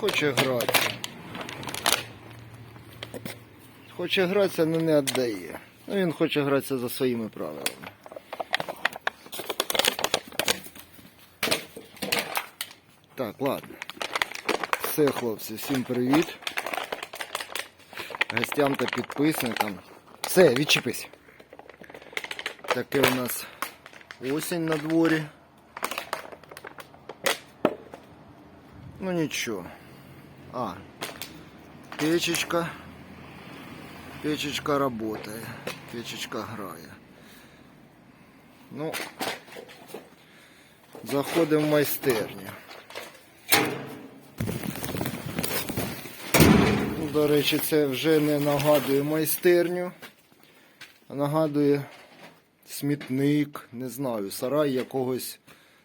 Хоче гратися. Хоче гратися, але не віддає. Ну, він хоче гратися за своїми правилами. Так, ладно. Все, хлопці, всім привіт. Гостям та підписникам. Все, відчепись. Таке у нас осінь на дворі. Ну нічого. А, печечка. Печечка работає. Печечка грає. Ну, заходимо в майстерню. Ну, До речі, це вже не нагадує майстерню, а нагадує смітник, не знаю, сарай якогось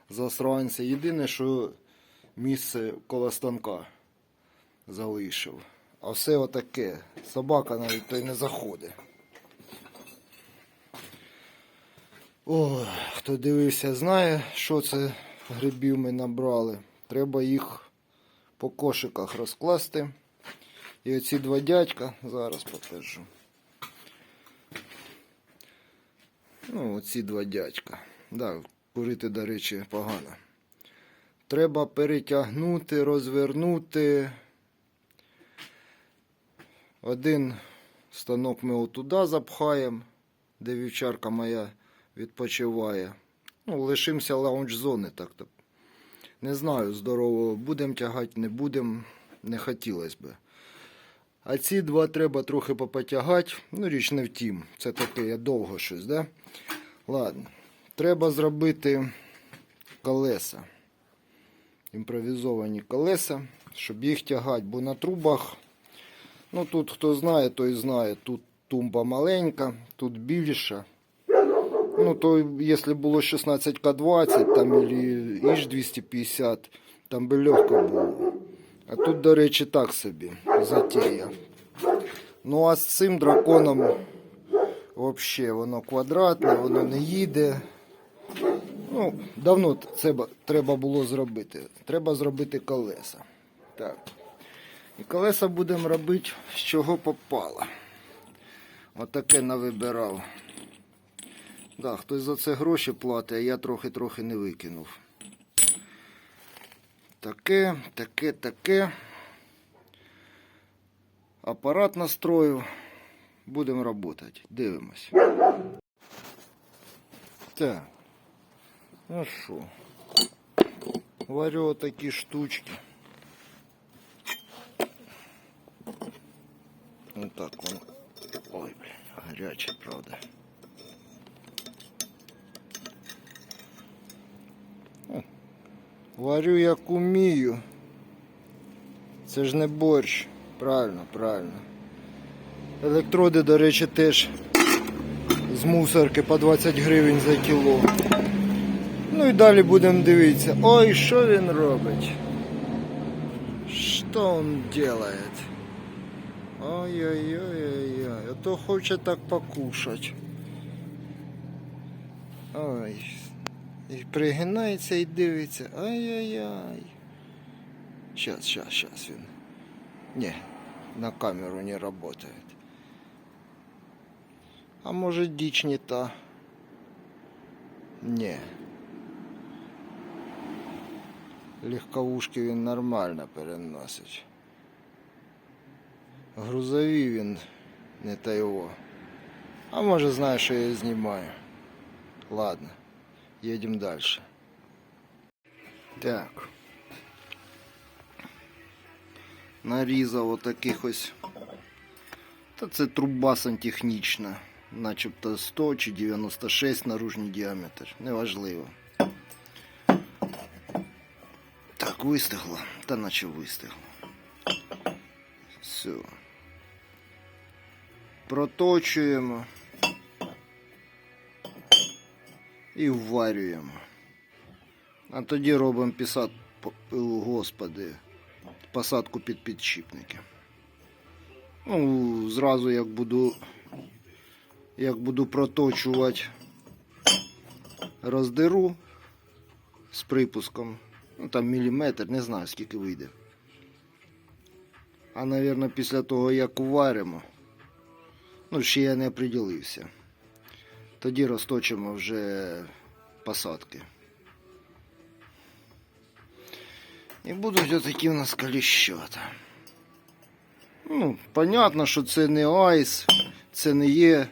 засранця. Єдине, що місце коло станка залишив. А все отаке. Собака навіть той не заходить. О, хто дивився, знає, що це грибів ми набрали. Треба їх по кошиках розкласти. І оці два дядька, зараз покажу. Ну, оці два дядька. Да, курити, до речі, погано. Треба перетягнути, розвернути. Один станок ми отуда запхаємо, де вівчарка моя відпочиває. Ну, лишимося лаунж-зони так-то. Не знаю, здорово, будемо тягати, не будемо, не хотілося би. А ці два треба трохи попотягати. Ну, річ не втім. Це таке я довго щось, да? Ладно. Треба зробити колеса. Імпровізовані колеса, щоб їх тягати, бо на трубах. Ну тут хто знає, той знає. Тут тумба маленька, тут більша. Ну, то якщо було 16К20 там или іж 250, там би легко було. А тут, до речі, так собі затея. Ну а з цим драконом взагалі воно квадратне, воно не їде. Ну, давно це треба було зробити. Треба зробити колеса. Так. І колеса будемо робити з чого попало. Отаке навибирав. Да, хтось за це гроші платить, а я трохи-трохи не викинув. Таке, таке, таке. Апарат настроїв. Будемо працювати. Дивимось. Так. Ну що? Варю такі штучки. Ну так воно. Ой, блін, гаряче, правда. Варю як умію. Це ж не борщ. Правильно, правильно. Електроди, до речі, теж з мусорки по 20 гривень за кіло. Ну і далі будемо дивитися. Ой, що він робить? Що він делает? Ой-ой-ой-ой-ой. А то хоче так покушать. Ой. І пригинається і дивиться. Ай-яй-яй. Щас, щас, щас він. Не, на камеру не работает. А может дичь не та? Не. Легковушки він нормально переносить. Грузові він не та його. А може знає, що я знімаю. Ладно, їдемо далі. Так. Нарізав отаких ось. Та це труба сантехнічна. Начебто 100 чи 96 наружний діаметр. Неважливо. Так, вистигло. Та наче вистигло. Все. Проточуємо. І вварюємо. А тоді робимо пісат, господи, посадку під підшипники. Ну, зразу як буду, як буду проточувати, роздеру з припуском. Ну там міліметр, не знаю скільки вийде. А, мабуть, після того, як уваримо, ну, ще я не оприділився. Тоді розточимо вже посадки. І будуть отакі у нас каліщата. Ну, понятно, що це не айс, це не є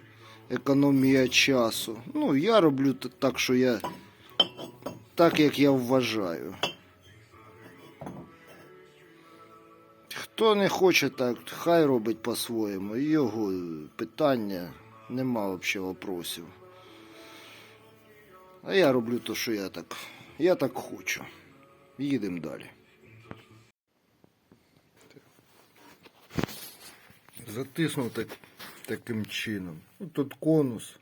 економія часу. Ну, я роблю так, що я. Так, як я вважаю. Хто не хоче так, хай робить по-своєму. Його питання нема взагалі вопросів. А я роблю те, що я так. Я так хочу. Їдемо далі. Затиснув так, таким чином. Ну, тут конус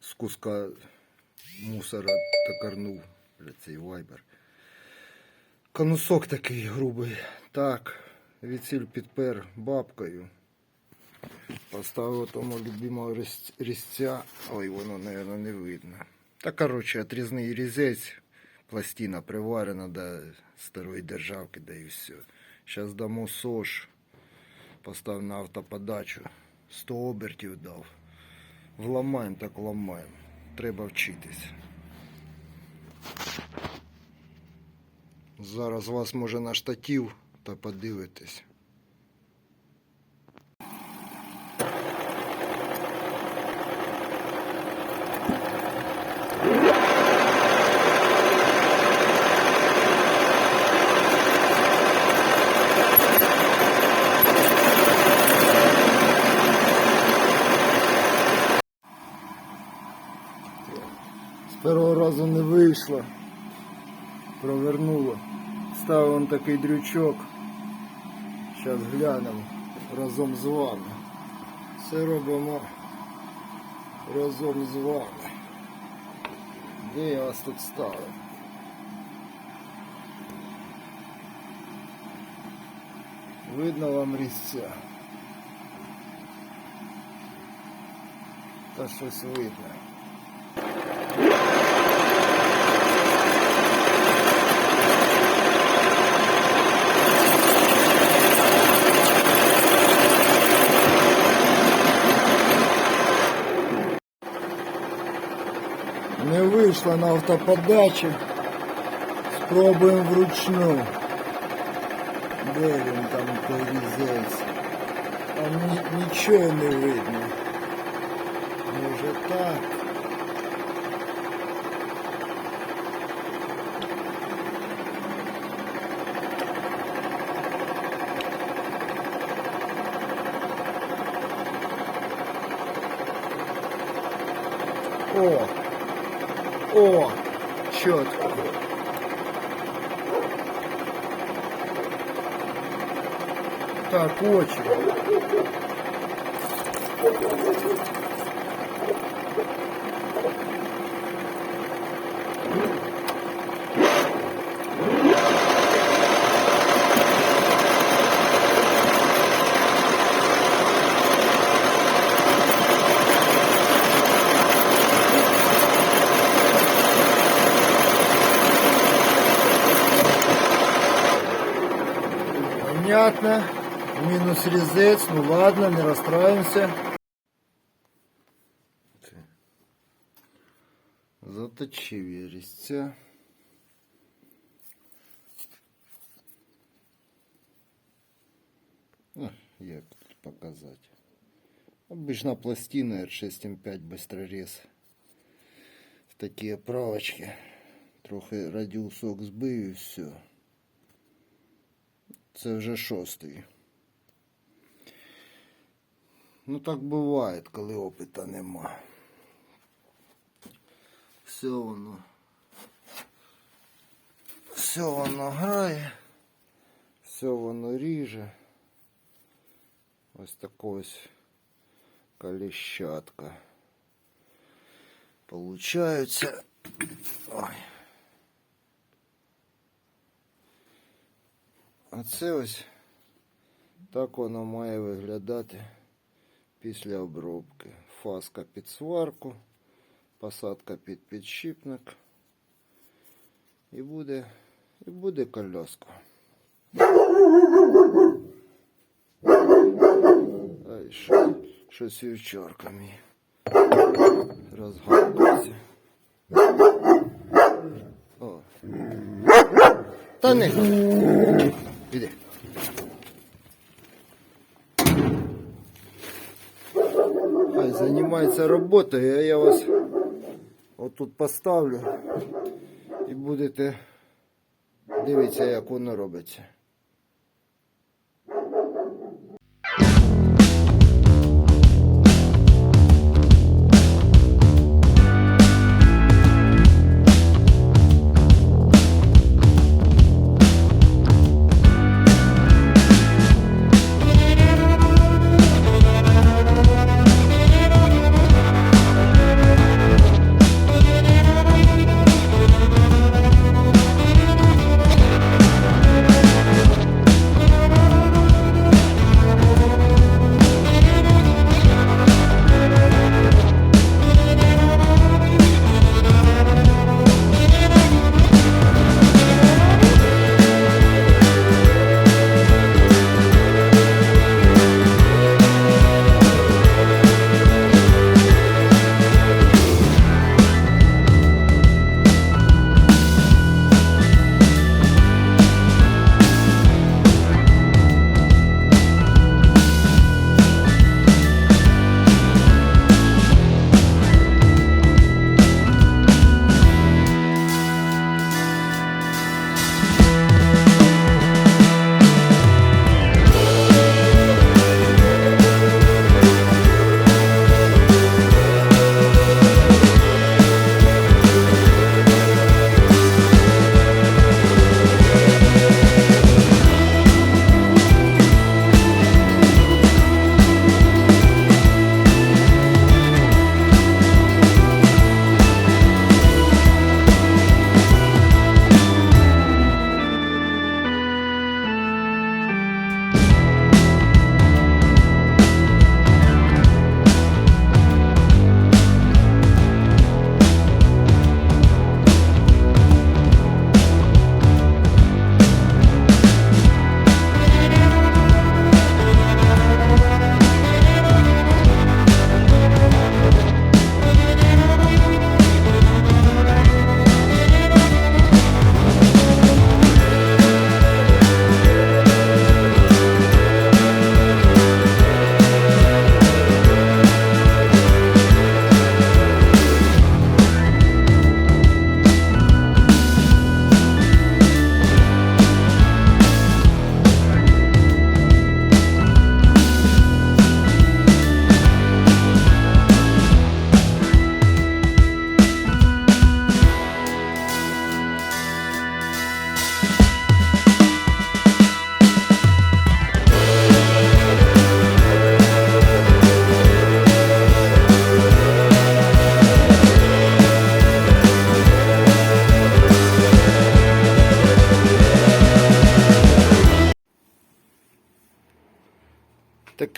з куска мусора токарнув цей вайбер. Конусок такий грубий. Так, відсіль підпер бабкою. Поставив тому любимого різця. Ой, воно, мабуть, не видно. Та коротше, отрізний різець, пластина приварена до старої державки, да і все. Зараз дамо сош. Постав на автоподачу. 100 обертів дав. Вламаємо, так ламаємо. Треба вчитись. Зараз вас може на штатів та подивитись. Першого разу не вийшло. Провернуло. Ставив он такий дрючок. Зараз глянемо разом з вами. Все робимо разом з вами. Де я вас тут ставив? Видно вам різця? Та щось видно. Не вийшло на автоподачі. Спробуємо вручну. Де він там той різець? Там ні- нічого не видно. Може так. Так, очень. Понятно. Минус резец. Ну ладно, не расстраиваемся. Заточив я резця. Ну, Як тут показати? Обычно пластина R6M5 быстрорез. В такі оправочки. Трохи радіусок збив і все. Це вже шостий. Ну так буває, коли опита нема. Все воно. Все воно грає. Все воно ріже. Ось така ось коліщатка. Получаються. Ой. А це ось так воно має виглядати після обробки. Фаска під сварку, посадка під підшипник. І буде, і буде коляска. Та й що, щось вівчарками розгадується. О. Та не. Іди. Хай займається роботою, а я вас отут поставлю і будете дивитися, як воно робиться.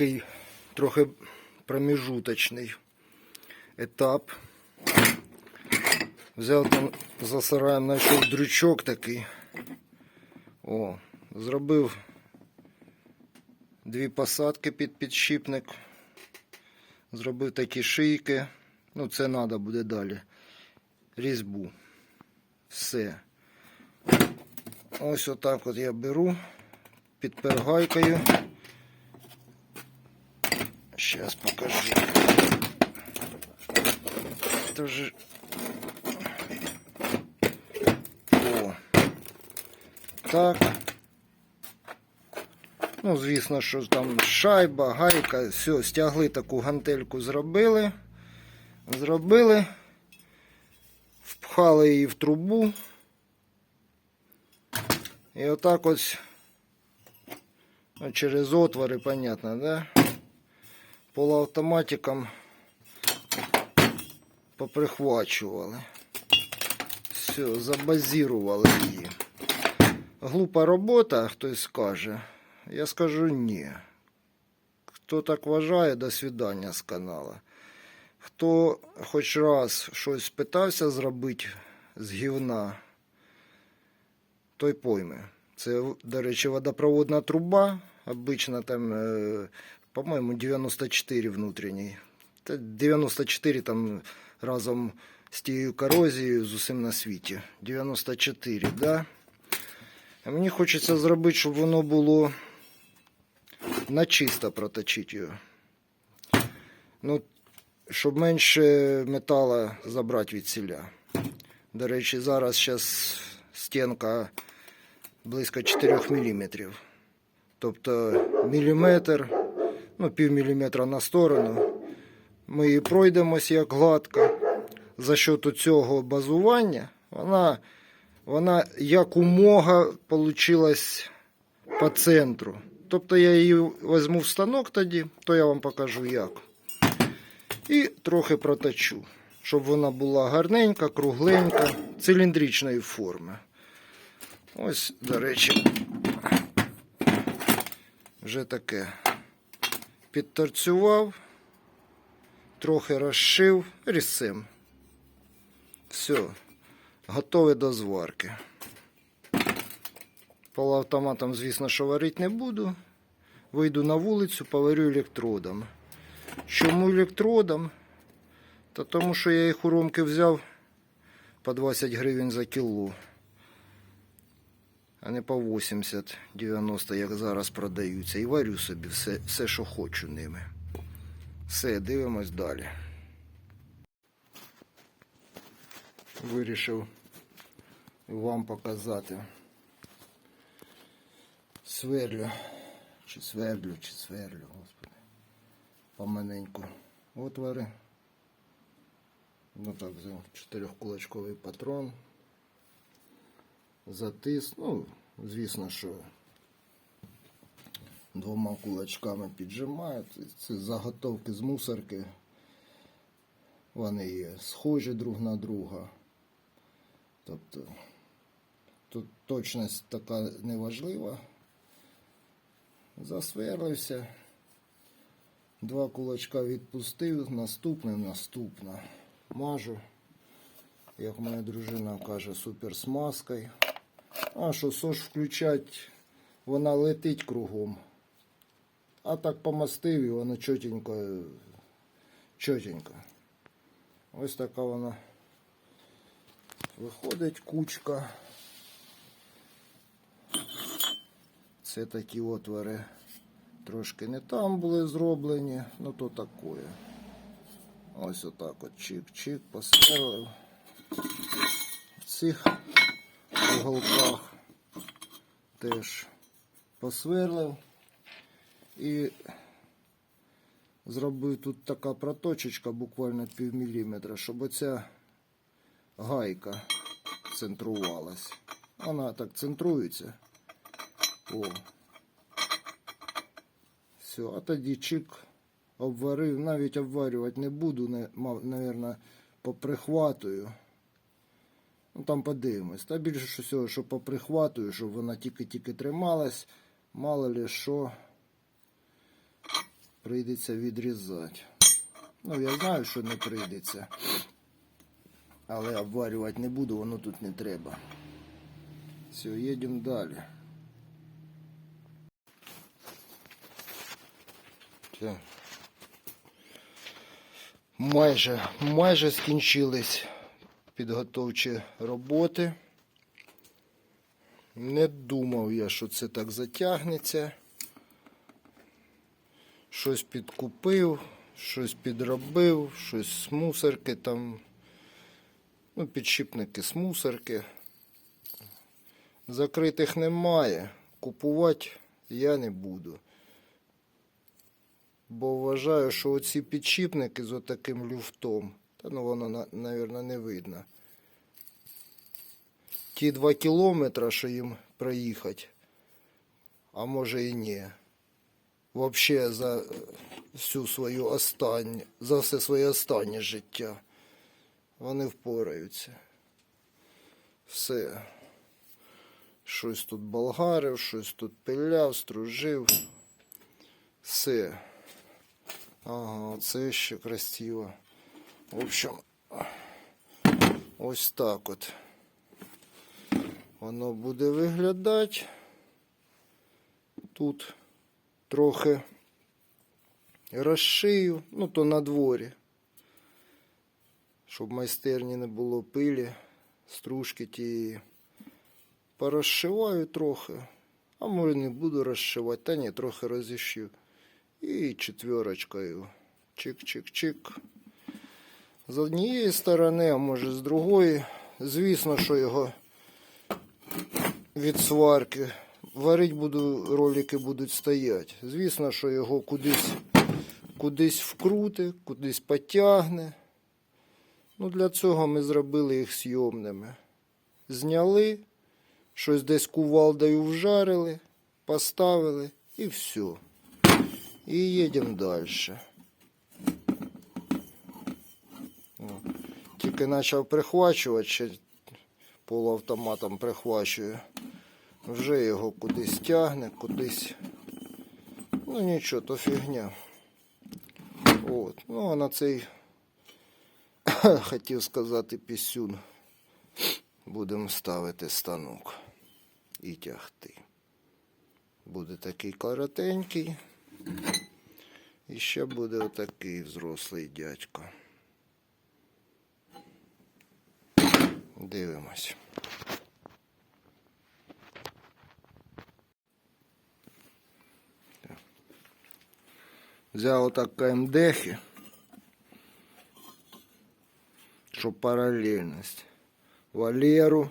Такий трохи проміжуточний етап. Взяв там за сараєм, знайшов дрючок такий. О, зробив дві посадки під підшипник. Зробив такі шийки. Ну, це треба буде далі. Різьбу. Все. Ось отак от я беру під пергайкою. Сейчас покажу. Это же... О. Так. Ну, звісно, що там шайба, гайка, все, стягли таку гантельку, зробили. Зробили. Впхали її в трубу. І отак ось ну, через отвори, понятно, да? Полуавтоматиком поприхвачували. Все, забазірували її. Глупа робота, хтось скаже. Я скажу ні. Хто так вважає, до свидання з канала. Хто хоч раз щось питався зробити з гівна, той пойме. Це, до речі, водопроводна труба. Обично там е, по-моєму, 94 внутрішній. 94 там разом з тією корозією з усім на світі. 94, да? А мені хочеться зробити, щоб воно було на чисто проточити його. Ну, щоб менше метала забрати від ціля. До речі, зараз зараз стінка близько 4 мм. Тобто міліметр, ну пів міліметра на сторону. Ми її пройдемось як гладко. За счет цього базування вона, вона якомога получилась по центру. Тобто я її візьму в станок тоді, то я вам покажу як. І трохи проточу, щоб вона була гарненька, кругленька, циліндричної форми. Ось, до речі, вже таке. Підторцював, трохи розшив різцем. Все, готове до зварки. Полуавтоматом, звісно, що варити не буду. Вийду на вулицю, поварю електродом. Чому електродом? Та тому що я їх у Ромки взяв по 20 гривень за кіло. А не по 80-90, як зараз продаються. І варю собі все, все, що хочу ними. Все, дивимось далі. Вирішив вам показати. Сверлю. Чи свердлю, чи сверлю, господи. Поманеньку. Отвори. Ну так, взяв чотирьохкулачковий патрон. Затис. Ну, звісно, що двома кулачками піджимають. Це заготовки з мусорки. Вони є схожі друг на друга. Тобто тут точність така неважлива. Засверлився. Два кулачка відпустив, наступне, наступне. Мажу, як моя дружина каже, суперсмазкою. А що сош включать, вона летить кругом. А так помастив і воно чотенько, чотенько. Ось така вона виходить кучка. Це такі отвори трошки не там були зроблені, ну то такое. Ось отак от чик-чик посверлив. В цих уголках теж посверлив і зробив тут така проточечка, буквально пів міліметра, щоб оця гайка центрувалась. Вона так центрується. О. Все, а тоді чик обварив, навіть обварювати не буду, мав, наверное, поприхватую. Ну там подивимось. Та більше всього, що поприхватую, щоб вона тільки-тільки трималась, мало ли що прийдеться відрізати. Ну, я знаю, що не прийдеться. Але обварювати не буду, воно тут не треба. Все, їдемо далі. Майже, майже скінчились підготовчі роботи. Не думав я, що це так затягнеться. Щось підкупив, щось підробив, щось з мусорки там. Ну, підшипники з мусорки. Закритих немає. Купувати я не буду. Бо вважаю, що оці підшипники з отаким люфтом, та ну воно, на- не видно. Ті два кілометри, що їм проїхати, а може і ні. Вообще за всю свою останню, за все своє останнє життя. Вони впораються. Все. Щось тут болгарив, щось тут пиляв, стружив. Все. Ага, це ще красиво. В общем, ось так от. Воно буде виглядати. Тут трохи розшию, ну то на дворі. Щоб майстерні не було пилі, стружки тієї. Порозшиваю трохи. А може не буду розшивати, та ні, трохи розіщу. І четверочкою. Чик-чик-чик. З однієї сторони, а може з другої. Звісно, що його від сварки. Варить буду, ролики будуть стояти. Звісно, що його кудись, кудись вкруте, кудись потягне. Ну, для цього ми зробили їх зйомними. Зняли, щось десь кувалдою вжарили, поставили і все. І їдемо далі. Тільки почав прихвачувати, ще полуавтоматом прихвачую. Вже його кудись тягне, кудись. Ну нічого, то фігня. От. Ну а на цей хотів сказати пісюн. Будемо ставити станок і тягти. Буде такий коротенький. І ще буде отакий взрослий дядько. Дивимось. Взяв отак КМДхи, щоб паралельність. Валеру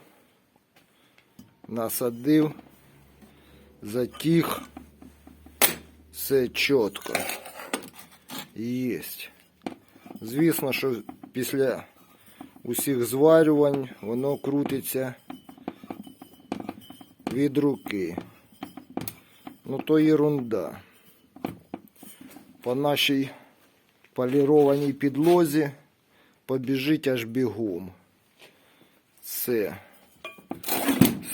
насадив, затих, все чітко. Єсть. Звісно, що після усіх зварювань воно крутиться від руки. Ну то ерунда. По нашій полірованій підлозі побіжить аж бігом. Все.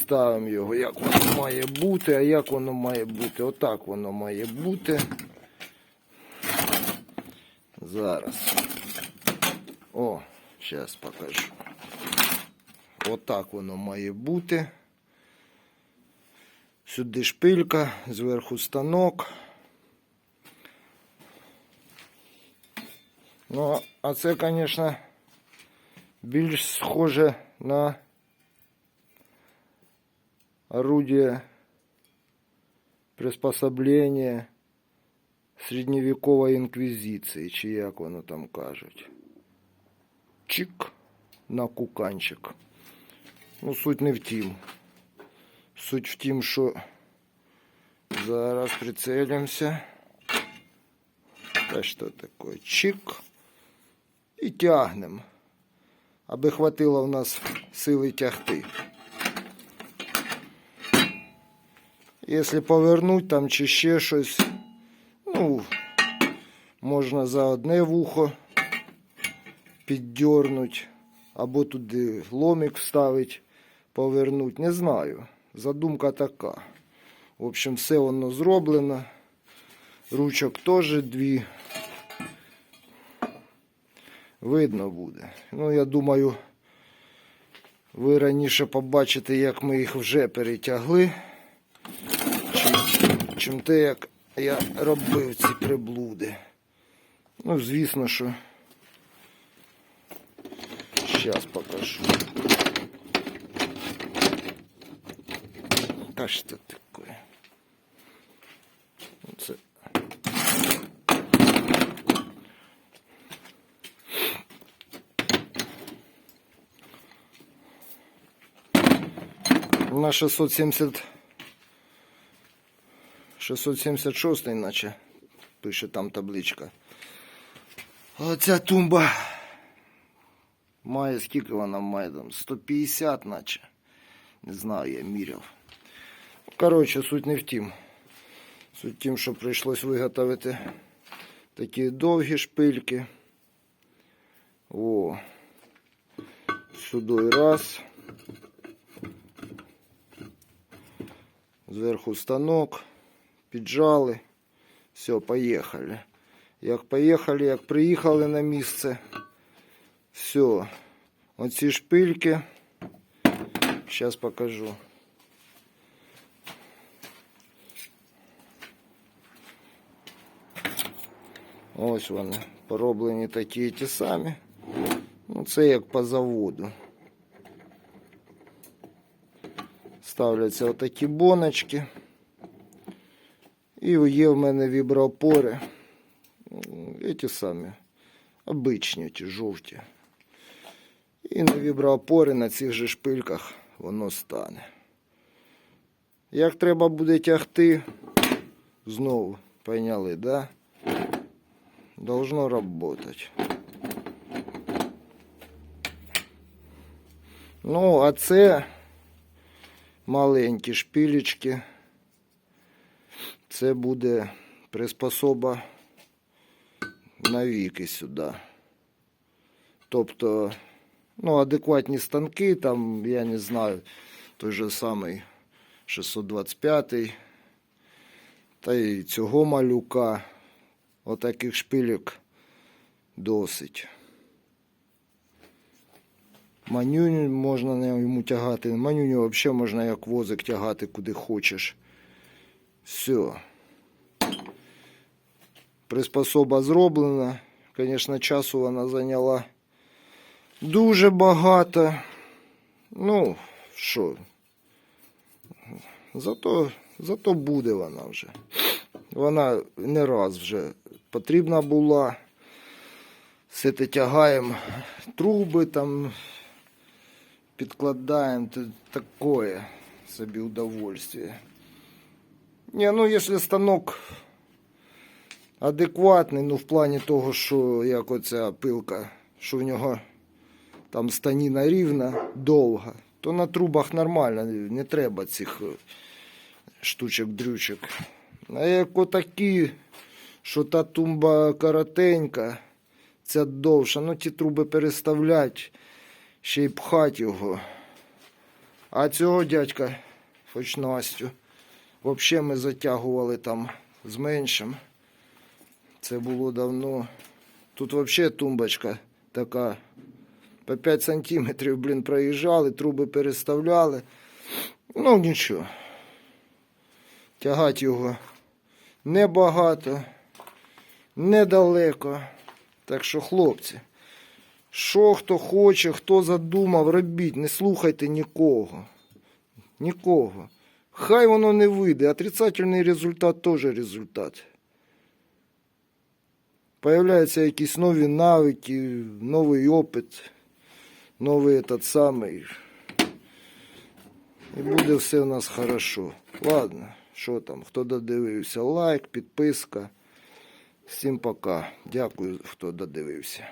Ставимо його, як воно має бути, а як воно має бути. Отак воно має бути. Зараз. О, зараз покажу. Отак воно має бути. Сюди шпилька, зверху станок. Ну, а це, звісно, більш схоже на орудие приспособлення середньовікової інквізиції, чи як воно там кажуть. Чик на куканчик. Ну, суть не в тім. Суть в тім, що зараз прицелимося. Та що таке? Чик. І тягнемо. Аби хватило в нас сили тягти. Якщо повернуть там чи ще щось, ну, можна за одне вухо піддернуть, або туди ломик вставить, повернуть. Не знаю. Задумка така. В общем, все воно зроблено. Ручок теж дві. Видно буде. Ну, я думаю, ви раніше побачите, як ми їх вже перетягли. Чим, чим те, як я робив ці приблуди. Ну, звісно, що. Зараз покажу. Та що таке? Це на 670 676 наче пише там табличка. Оця тумба має скільки вона має там 150 наче. Не знаю, я міряв. Коротше, суть не в тім. Суть в тім, що прийшлось виготовити такі довгі шпильки. О. Сюди раз. Зверху станок. Піджали. Все, поїхали. Як поїхали, як приїхали на місце. Все. Оці шпильки. Зараз покажу. Ось вони. Пороблені такі ті самі. Ну, це як по заводу. Ставляться отакі боночки. І є в мене віброопори. М, Ті самі. Обичні, ті жовті. І на віброопори на цих же шпильках воно стане. Як треба буде тягти, знову поняли, да? Должно работать. Ну, а це маленькі шпилечки. Це буде приспособа навіки сюди. Тобто, ну, адекватні станки, там, я не знаю, той же самий 625 та й цього малюка. Отаких шпилек досить. Манюню можна на йому тягати. Манюню взагалі можна як возик тягати куди хочеш. Все. Приспособа зроблена. Звісно, часу вона зайняла дуже багато. Ну, що. Зато, зато буде вона вже. Вона не раз вже потрібна була. Все тягаємо труби там, підкладаємо, то такое собі удовольствие. Не, ну якщо станок адекватний, ну в плані того, що як оця пилка, що в нього там станіна рівна, довга, то на трубах нормально, не треба цих е, штучок-дрючок. А як отакі, що та тумба коротенька, ця довша, ну ті труби переставлять, ще й пхать його. А цього дядька, хоч Настю, взагалі ми затягували там з меншим. Це було давно. Тут взагалі тумбочка така. По 5 сантиметрів, блін, проїжджали, труби переставляли. Ну, нічого. Тягати його небагато, недалеко. Так що, хлопці, що хто хоче, хто задумав, робіть, не слухайте нікого. Нікого. Хай воно не вийде. Отрицательний результат теж результат. Появляються якісь нові навики, новий опит, новий этот самий. І буде все у нас хорошо. Ладно, що там, хто додивився, лайк, підписка. Всім пока. Дякую, хто додивився.